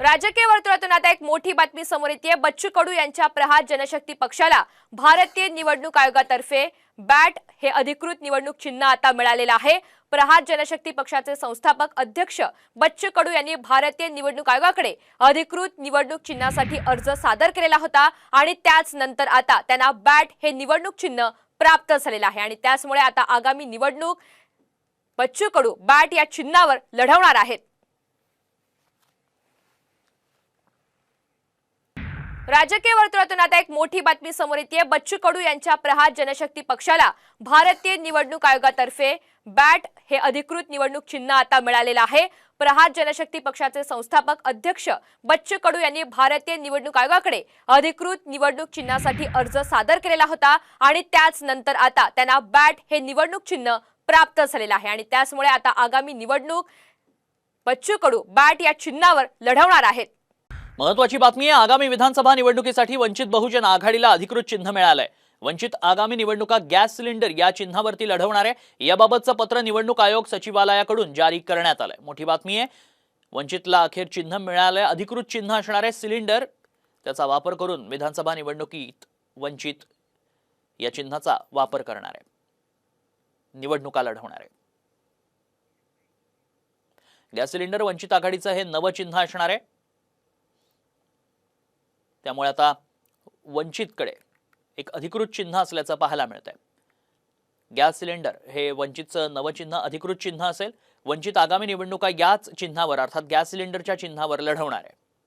राजकीय वर्तुळातून आता एक मोठी बातमी समोर येते बच्चू कडू यांच्या प्रहार जनशक्ती पक्षाला भारतीय निवडणूक आयोगातर्फे बॅट हे अधिकृत निवडणूक चिन्ह आता मिळालेलं आहे. प्रहार जनशक्ती पक्षाचे संस्थापक अध्यक्ष बच्चू कडू यांनी भारतीय निवडणूक आयोगाकडे अधिकृत निवडणूक चिन्हासाठी अर्ज सादर केलेला होता आणि त्याच नंतर आता त्यांना बॅट हे निवडणूक चिन्ह प्राप्त झालेलं आहे. आणि त्याचमुळे आता आगामी निवडणूक बच्चू कडू बॅट या चिन्हावर लढवणार आहेत. राजकीय वर्तुळातून आता एक मोठी बातमी समोर येते बच्चू कडू यांच्या प्रहार जनशक्ती पक्षाला भारतीय निवडणूक आयोगातर्फे बॅट हे अधिकृत निवडणूक चिन्ह आता मिळालेलं आहे. प्रहार जनशक्ती पक्षाचे संस्थापक अध्यक्ष बच्चू कडू यांनी भारतीय निवडणूक आयोगाकडे अधिकृत निवडणूक चिन्हासाठी अर्ज सादर केलेला होता आणि त्याच नंतर आता त्यांना बॅट हे निवडणूक चिन्ह प्राप्त झालेलं आहे. आणि त्याचमुळे आता आगामी निवडणूक बच्चू कडू बॅट या चिन्हावर लढवणार आहेत. महत्वाची बातमी आहे आगामी विधानसभा निवडणुकीसाठी वंचित बहुजन आघाडीला अधिकृत चिन्ह मिळालंय. वंचित आगामी निवडणुका गॅस सिलेंडर या चिन्हावरती लढवणार आहे. याबाबतचं पत्र निवडणूक आयोग सचिवालयाकडून जारी करण्यात आलंय. मोठी बातमी आहे वंचितला अखेर चिन्ह मिळालंय अधिकृत चिन्ह असणार आहे सिलेंडर. त्याचा वापर करून विधानसभा निवडणुकीत वंचित या चिन्हाचा वापर करणार आहे. निवडणुका लढवणार आहे. गॅस सिलेंडर वंचित आघाडीचं हे नवं चिन्ह असणार आहे. त्यामुळे आता वंचितकडे एक अधिकृत चिन्ह असल्याचं पाहायला मिळत आहे गॅस सिलेंडर हे वंचितचं नवं चिन्ह अधिकृत चिन्ह असेल. वंचित आगामी निवडणुका याच चिन्हावर अर्थात गॅस सिलेंडरच्या चिन्हावर लढवणार. आहे